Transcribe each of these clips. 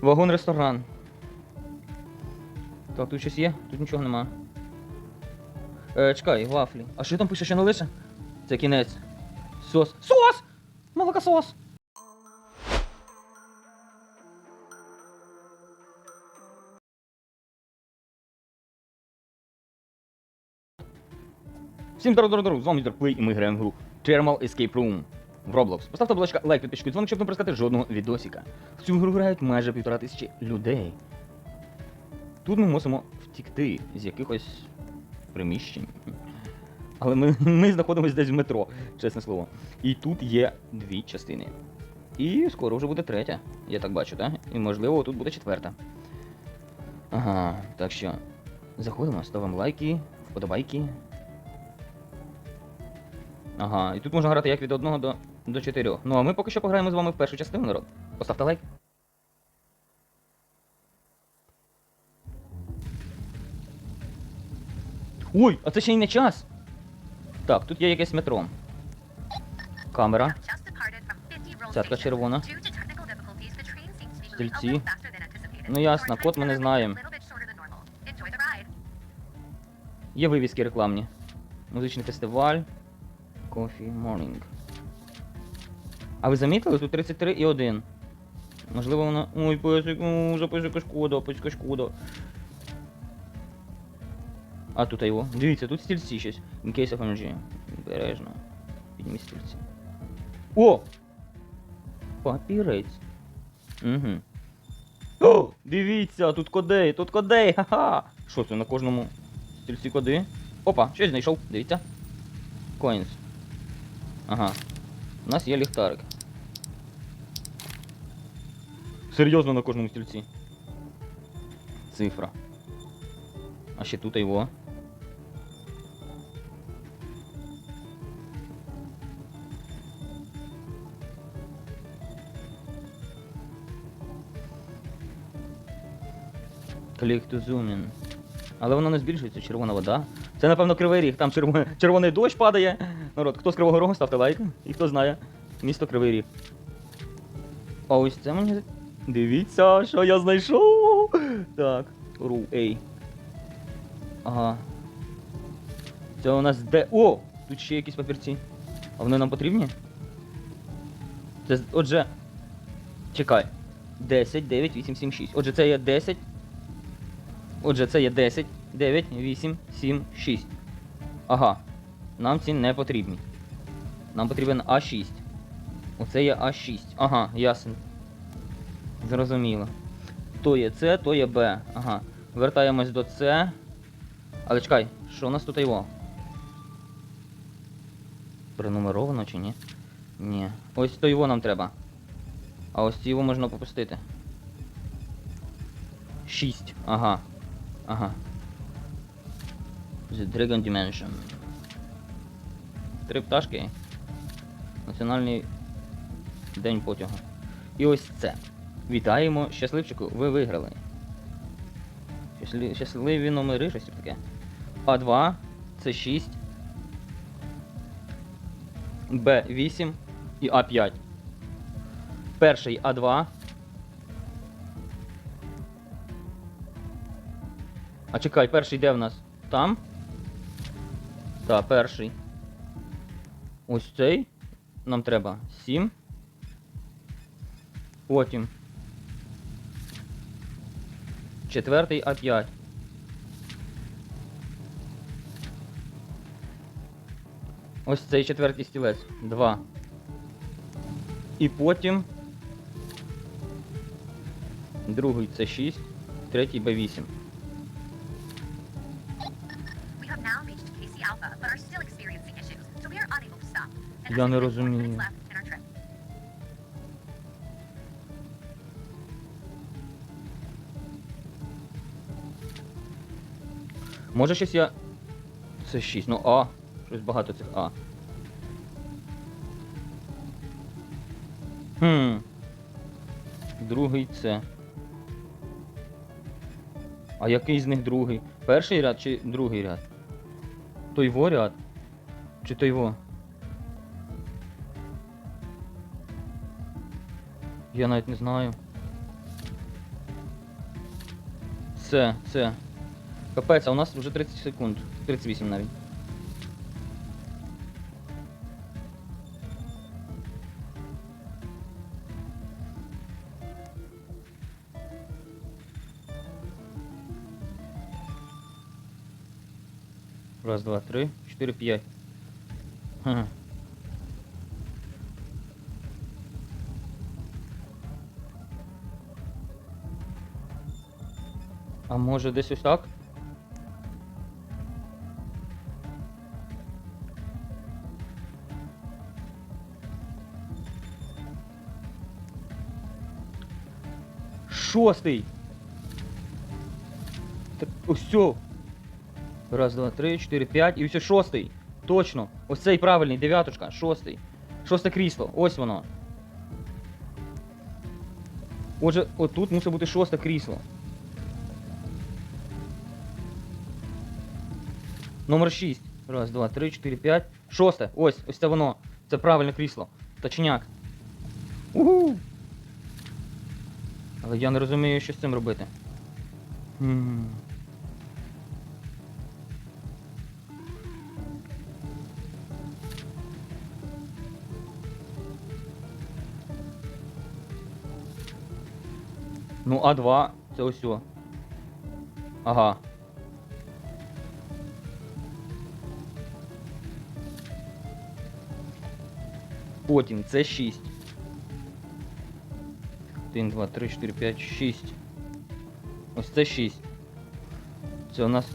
Вагон ресторан. Так, тут щось є? Тут нічого нема. Е, чекай, вафлі. А що там пише, що не лише? Це кінець. Сос. Сос! Молокосос! Всім здорово, з вами Містер Плей і ми граємо в гру Thermal Escape Room в Roblox. Поставте, ласка, лайк, підписку, дзвоник, щоб не пропускати жодного відосика. В цю гру грають майже півтора тисячі людей. Тут ми мусимо втікти з якихось приміщень. Але ми, ми знаходимося десь в метро, чесне слово. І тут є дві частини. І скоро вже буде третя, я так бачу, так? І можливо тут буде четверта. Ага, так що заходимо, ставимо лайки, вподобайки. Ага, і тут можна грати як від 1 до, до 4. Ну а ми поки що пограємо з вами в першу частину, народ. Поставте лайк. Ой, а це ще й не час. Так, тут є якесь метро. Камера. Цятка червона. Стільці. Ну, ясно, код ми не знаємо. Є вивіски рекламні. Музичний фестиваль. Coffee Morning. А ви замітили? Тут 33 і 1. Можливо, воно. Ой, песик, ну, записика шкода, песика шкода. А тут його. Дивіться, тут стільці щось. In case of energy. Бережно. Підніміть стільці. О! Папірець. Угу. О! Дивіться, тут кодей, тут кодей, ха-ха! Що це на кожному стільці коди? Опа, щось знайшов, дивіться. Coins. Ага. У нас є ліхтарик. Серйозно на кожному стільці. Цифра. А ще тут його. Click to zoom in. Але воно не збільшується, червона вода. Це, напевно, кривий ріг, там червоний, червоний дощ падає. Народ, хто з Кривого Рогу, ставте лайк. І хто знає, місто Кривий Ріг. А ось це мені. Дивіться, що я знайшов. Так, ру, ей. Ага. Це у нас де. О! Тут ще якісь папірці. А вони нам потрібні? Це. Отже. Чекай. 10, 9, 8, 7, 6. Отже, це є 10. Отже, це є 10, 9, 8, 7, 6. Ага. Нам ці не потрібні. Нам потрібен А6. Оце є А6. Ага, ясно. Зрозуміло. То є С, то є Б. Ага. Вертаємось до С. Але чекай, що у нас тут його? Пронумеровано чи ні? Ні. Ось то його нам треба. А ось його можна попустити. 6. Ага. Ага. The Dragon Dimension. Три пташки. Національний день потягу. І ось це. Вітаємо, щасливчику, ви виграли. Щаслі... Щасливі номери, щось таке. А2, С6, Б8 і А5. Перший А2. А чекай, перший де в нас? Там? Так, перший. Ось цей. Нам треба 7. Потім. Четвертий А5. Ось цей четвертий стілець. 2. І потім. Другий це 6, третій Б8. Я не розумію. Може щось я. Це 6, ну А. Щось багато цих А. Хм. Другий це. А який з них другий? Перший ряд чи другий ряд? Той во ряд? Чи той во? Я навіть не знаю. Це, це. Капець, а у нас вже 30 секунд. 38 навіть. Раз, два, три, чотири, п'ять. А може десь ось так? Шостий. Ось цьо. Раз, два, три, чотири, п'ять. І ось шостий. Точно. Ось цей правильний, дев'яточка, шостий. Шосте крісло. Ось воно. Отже, отут мусить бути шосте крісло. Номер 6. Раз, два, три, чотири, п'ять. Шосте. Ось, ось це воно. Це правильне крісло. Точняк. Угу. Але я не розумію, що з цим робити. М. Ну, А2, це ось. о. Ага. Потім це 6. 1, 2, 3, 4, 5, 6. Ось це 6. Це у нас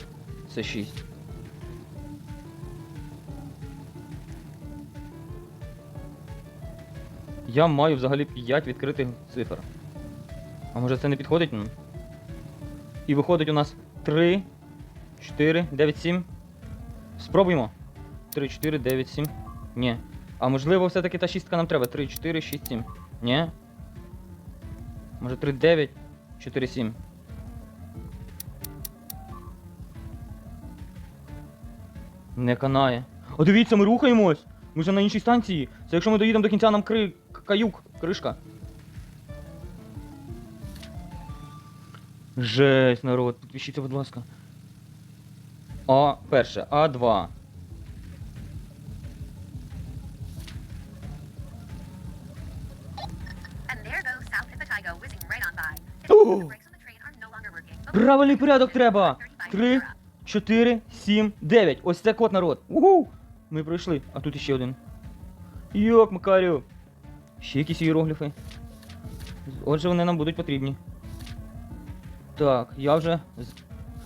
це 6. Я маю взагалі 5 відкритих цифр. А може це не підходить? Ну? І виходить у нас 3, 4, 9, 7. Спробуємо. 3, 4, 9, 7. Ні. А можливо, все-таки та шістка нам треба. 3, 4, 6, 7. Ні? Може 3, 9, 4, 7. Не канає. О, дивіться, ми рухаємось! Ми вже на іншій станції. Це якщо ми доїдемо до кінця, нам кри... каюк, кришка. Жесть, народ, підпишіться, будь ласка. А, перше, А2. Правильний порядок треба. 35 Три. 4, 7, 9. Ось це код народ. Угу! Ми пройшли. А тут іще один. Йок, Макарю. Ще якісь іерогліфи. Отже, вони нам будуть потрібні. Так, я вже.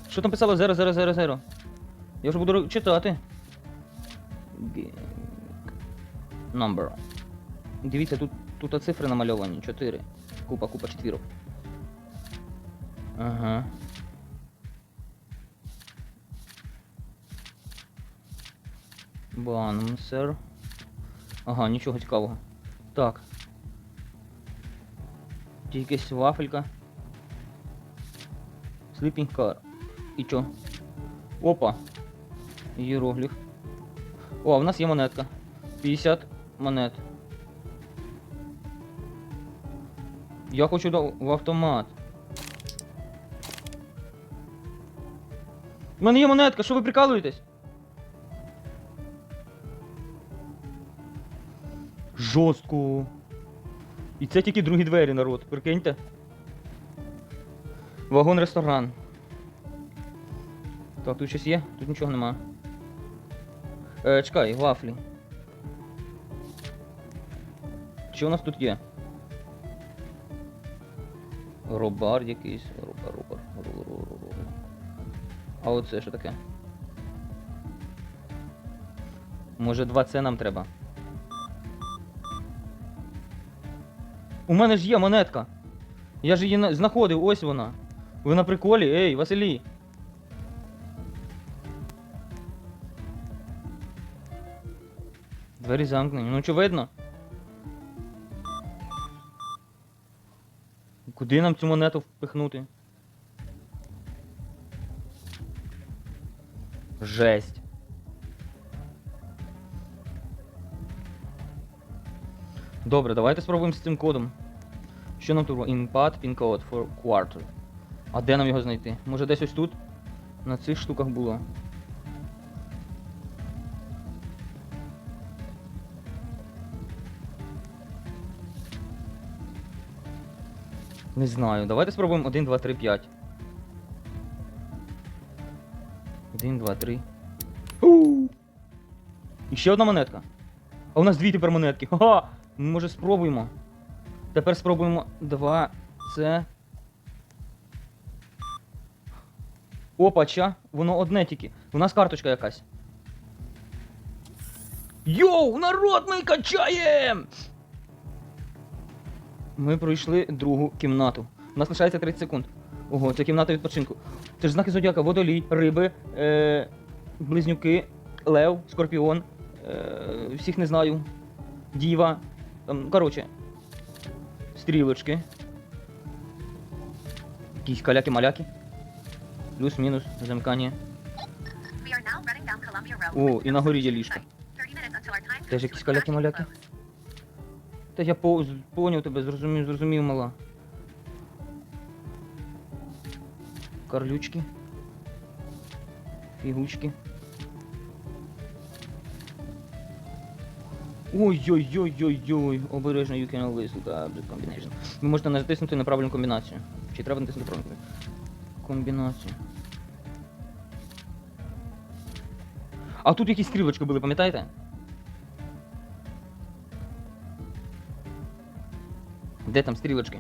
Що там писало 0000? Я вже буду читати. Number. Дивіться, тут, тут цифри намальовані. 4. Купа, купа четвірок. Ага. Банмсер. Ага, нічого цікавого. Так. Якась вафелька. Sleeping car. І чо? Опа. Єрогліф. О, в нас є монетка. 50 монет. Я хочу до... в автомат. У мене є монетка, що ви прикалуєтесь? Жорстко. І це тільки другі двері, народ, прикиньте. Вагон ресторан. Так, тут щось є? Тут нічого нема. Е, чекай, вафлі. Що у нас тут є? Робар якийсь. Робар, робар. А оце що таке? Може 2 це нам треба? У мене ж є монетка. Я ж її знаходив, ось вона. Ви на приколі? Ей, Василій. Двері замкнені. Ну, очевидно. Куди нам цю монету впихнути? Жесть. Добре, давайте спробуємо з цим кодом. Що нам тут? Input, pin code for quarter. А де нам його знайти? Може десь ось тут? На цих штуках було. Не знаю. Давайте спробуємо 1, 2, 3, 5. 1, 2, 3. У! І ще одна монетка. А у нас дві тепер монетки. Ха-ха! Може спробуємо. Тепер спробуємо 2. Це. Опача, воно одне тільки. У нас карточка якась. Йоу, народ, ми качаєм! Ми пройшли другу кімнату. У нас лишається 30 секунд. Ого, це кімната відпочинку. Це ж знаки зодіака, водолій, риби, е- близнюки, лев, скорпіон. Е- всіх не знаю. Діва. Там, коротше. Стрілочки. Якісь каляки-маляки. Плюс-мінус, Road. О, і на горі є ліжко. 30 minutes until our time Теж якісь каляки-маляки? Та я по, поняв тебе, зрозумів, зрозумів, мала. Карлючки. Фігучки. Ой-ой-ой-ой-ой, обережно you can always look the combination. Ви можете натиснути на правильну комбінацію. Чи треба натиснути правильну комбінацію? А тут якісь стрілочки були, пам'ятаєте? Де там стрілочки?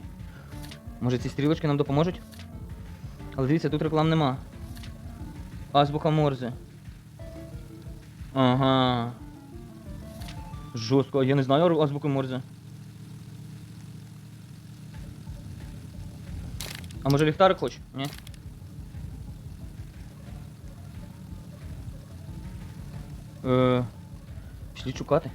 Може ці стрілочки нам допоможуть? Але дивіться, тут реклам нема. Азбука Морзе. Ага. Жорстко, я не знаю азбуку Морзе. А може ліхтарик хоч? Ні? Е, пішли шукати.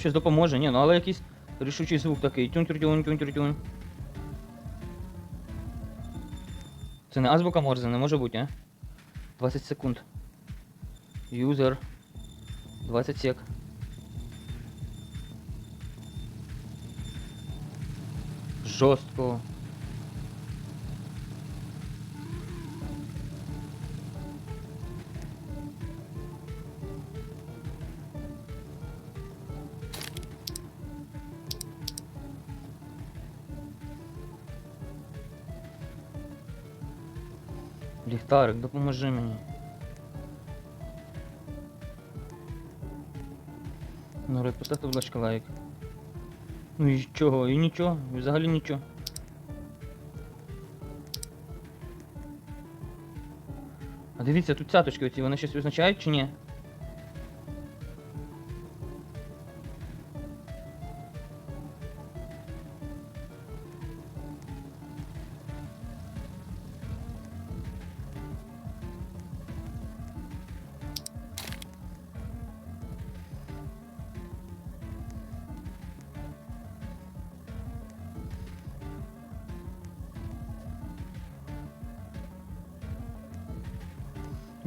Щось допоможе, ні, ну але якийсь рішучий звук такий. тюнь тюнь тюнь тюнь тюнь тюнь Це не азбука Морзе, не може бути, а? 20 секунд. Юзер. 20 сек. Жорстко. Ліхтарик, допоможи мені. Народ, поставте, будь ласка, лайк. Ну і чого? І нічого, і взагалі нічого. А дивіться, тут цяточки оці, вони щось визначають чи ні?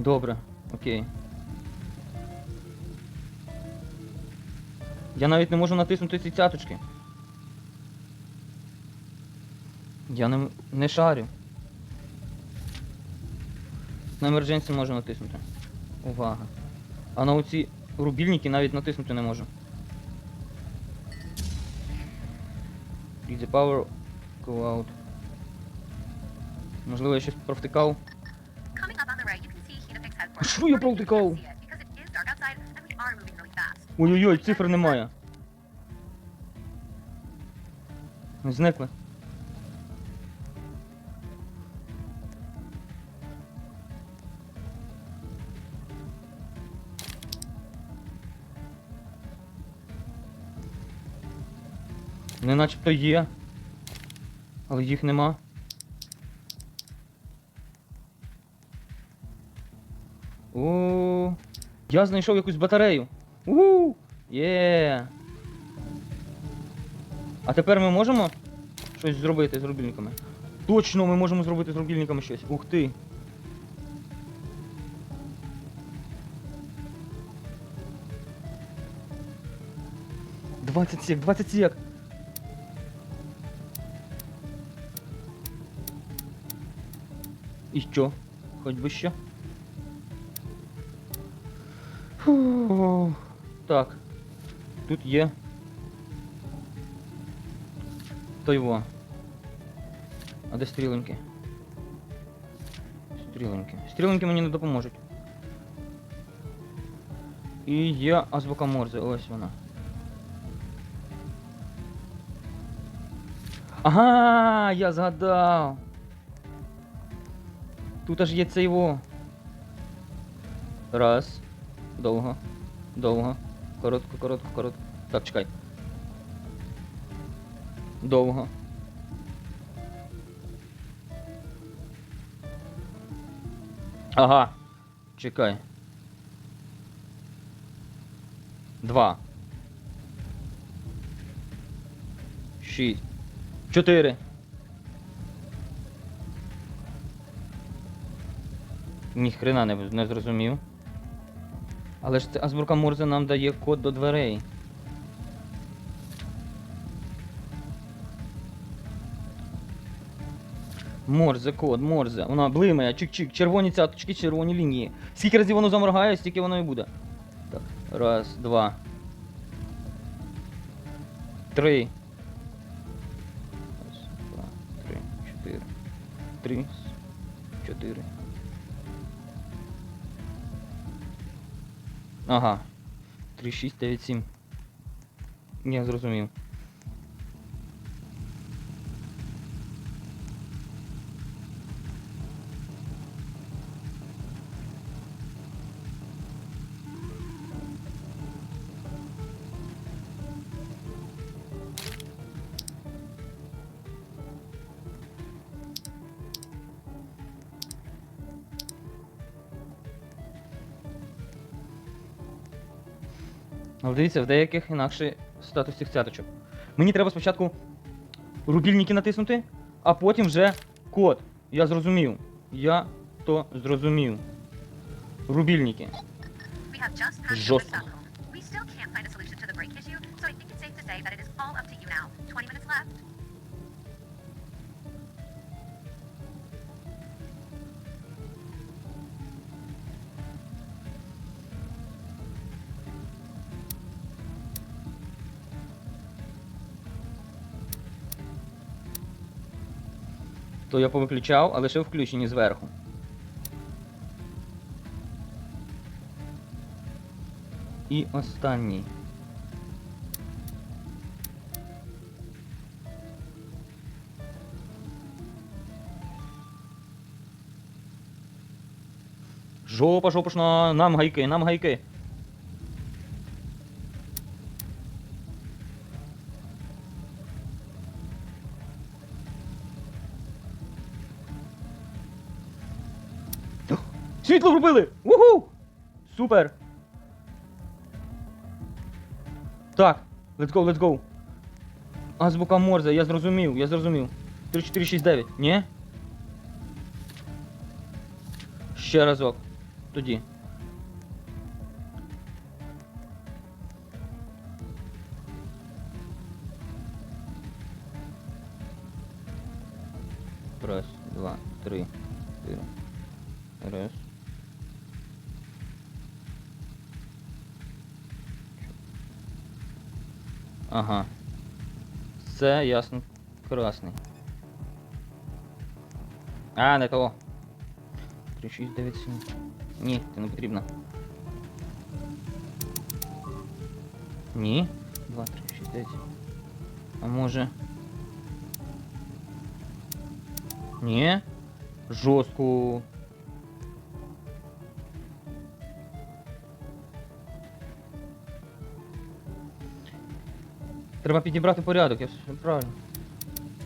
Добре, окей. Я навіть не можу натиснути ці цяточки. Я не, не шарю. На emergency можу натиснути. Увага. А на оці рубільники навіть натиснути не можу. The power, go out. Можливо, я щось провтикав. Moving really fast. Ой-ой-ой, цифр немає. Зникли. Не начебто є. Але їх нема. Я знайшов якусь батарею. Ууу! Є. А тепер ми можемо щось зробити з рубільниками? Точно, ми можемо зробити з рубільниками щось. Ух ти. Двадцять сек, 20 сек. І що? Хоч би що? Фу. Так. Тут є. Той во. А де стріленьки? Стріленьки. Стріленьки мені не допоможуть. І є азбука Морзе, ось вона. Ага, я згадав. Тут аж є цей во. Раз. Довго. Довго. Коротко, коротко, коротко. Так, чекай. Довго. Ага. Чекай. Два. Шість. Чотири. Ніхрена не, не зрозумів. Але ж азбурка Морзе нам дає код до дверей. Морзе, код, Морзе. Вона блимає, чик-чик, червоні цяточки, червоні лінії. Скільки разів воно заморгає, стільки воно і буде. Так, раз, два. Три. Раз, два, три, чотири. Три, чотири. Ага. 3, 6, 9, 7. Я зрозумів. Але дивіться, в деяких інакше статус цих цяточок. Мені треба спочатку рубільники натиснути, а потім вже код. Я зрозумів. Я то зрозумів. Рубільники. Жорстко. То я повиключав, а лише включені зверху. І останній. Жопа, жопушна, нам гайки, нам гайки. Світло врубили! Уху! Супер! Так, let's go, let's go. Азбука Морзе, я зрозумів, я зрозумів. 3, 4, 6, 9. Ні? Ще разок. Тоді. Раз, два, три, чотири. Раз. Ага. Це ясно. Красний. А, не того. 3, 6, 9, 7. Ні, це не потрібно. Ні. 2, 3, 6, 9. А може. Ні. Жорстко. Треба підібрати порядок, я все правильно.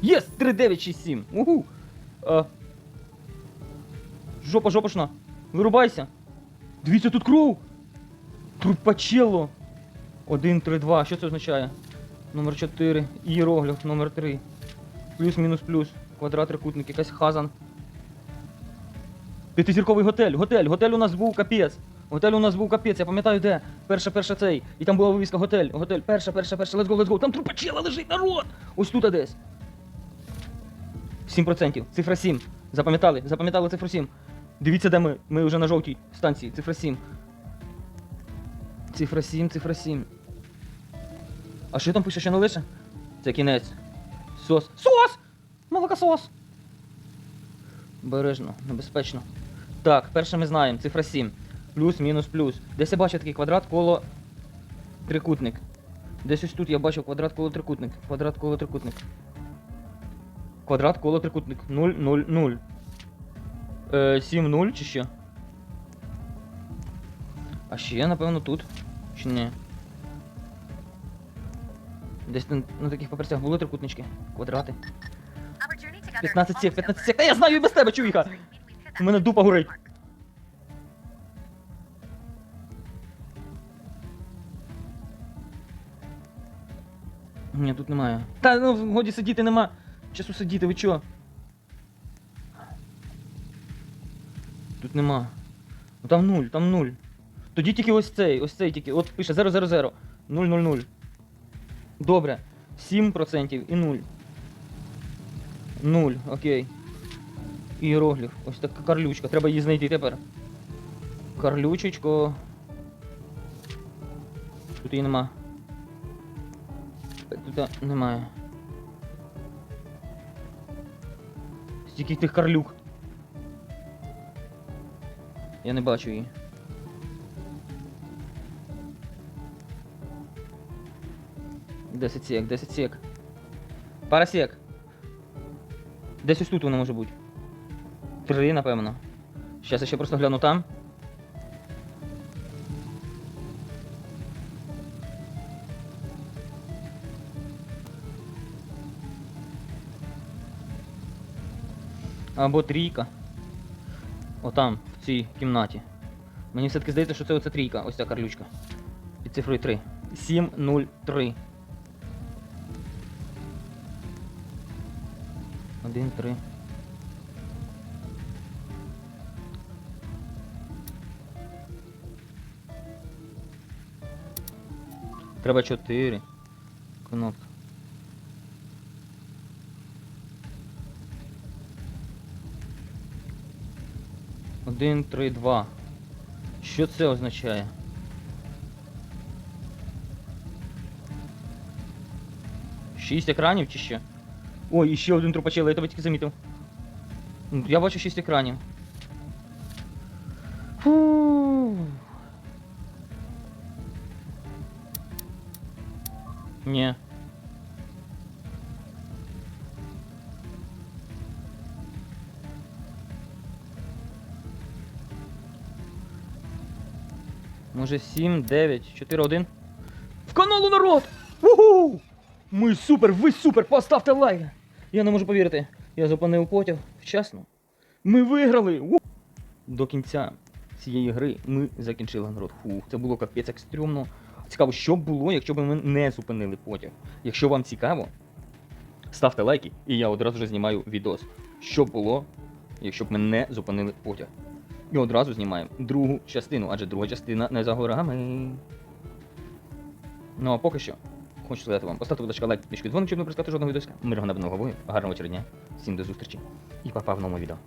Єс! 3, 9, 6, 7. Угу! А... Жопа, жопашна. Вирубайся. Дивіться, тут кров. Трупачело! 1, 3, 2. Що це означає? Номер 4. Іерогліф, номер 3. Плюс, мінус, плюс. Квадрат, трикутник, якась хазан. П'ятизірковий готель, готель, готель у нас був капець. Готель у нас був капець, я пам'ятаю де. Перша, перша цей. І там була вивіска готель. Готель, перша, перша, перша, let's go, let's go. Там трупачела лежить, народ! Ось тут десь. 7%. Цифра 7. Запам'ятали, запам'ятали цифру 7. Дивіться, де ми. Ми вже на жовтій станції. Цифра 7. Цифра 7, цифра 7. А що там пише, що не лише? Це кінець. Сос. Сос! Молокосос! Бережно, небезпечно. Так, перше ми знаємо, цифра 7. Плюс, мінус, плюс. Десь я бачив такий квадрат коло трикутник. Десь ось тут я бачив квадрат коло трикутник. Квадрат коло трикутник. Квадрат коло трикутник. 0, 0, 0. Е, 7, 0 чи що? А ще, напевно, тут. Чи ні? Десь на, на таких паперцях були трикутнички. Квадрати. Our journey together 15 is сек, 15 over. сек. Та я знаю і без тебе, чувіха! У мене дупа горить. Ні, тут немає. Та ну годі сидіти нема. Часу сидіти, ви чо? Тут нема. Ну там нуль, там нуль. Тоді тільки ось цей, ось цей тільки. От пише 000. 000. Добре. 7% і 0. 0, окей. Іерогліф. Ось така карлючка. Треба її знайти тепер. Карлючечко. Тут її нема. Тут немає. Стільки тих карлюк. Я не бачу її. Десять сек, 10 сек. Пара сек. Десь ось тут вона може бути. Три, напевно. Щас я ще просто гляну там. Або трійка. Отам, в цій кімнаті. Мені все-таки здається, що це оце трійка, ось ця карлючка. Під цифрою 3. 703. 1, 3. Треба 4. Кнопка. Один, три, два. Що це означає? Шість екранів чи що? Ой, і ще один трупачел, я тебе тільки замітив. Я бачу шість екранів. Може 7, 9, 4, 1. В каналу народ! Уху! Ми супер, ви супер! Поставте лайк! Я не можу повірити. Я зупинив потяг вчасно. Ми виграли! У! До кінця цієї гри ми закінчили народ. Фу, це було капець як. Цікаво, що б було, якщо б ми не зупинили потяг. Якщо вам цікаво, ставте лайки, і я одразу ж знімаю відос. Що було, якщо б ми не зупинили потяг. І одразу знімаємо другу частину, адже друга частина не за горами. Ну а поки що, хочу сказати вам, поставте, будь ласка, лайк, пішки дзвоник, щоб не пропускати жодного відоска. Мирного небного головою, гарного вечора дня, всім до зустрічі і па-па в новому відео.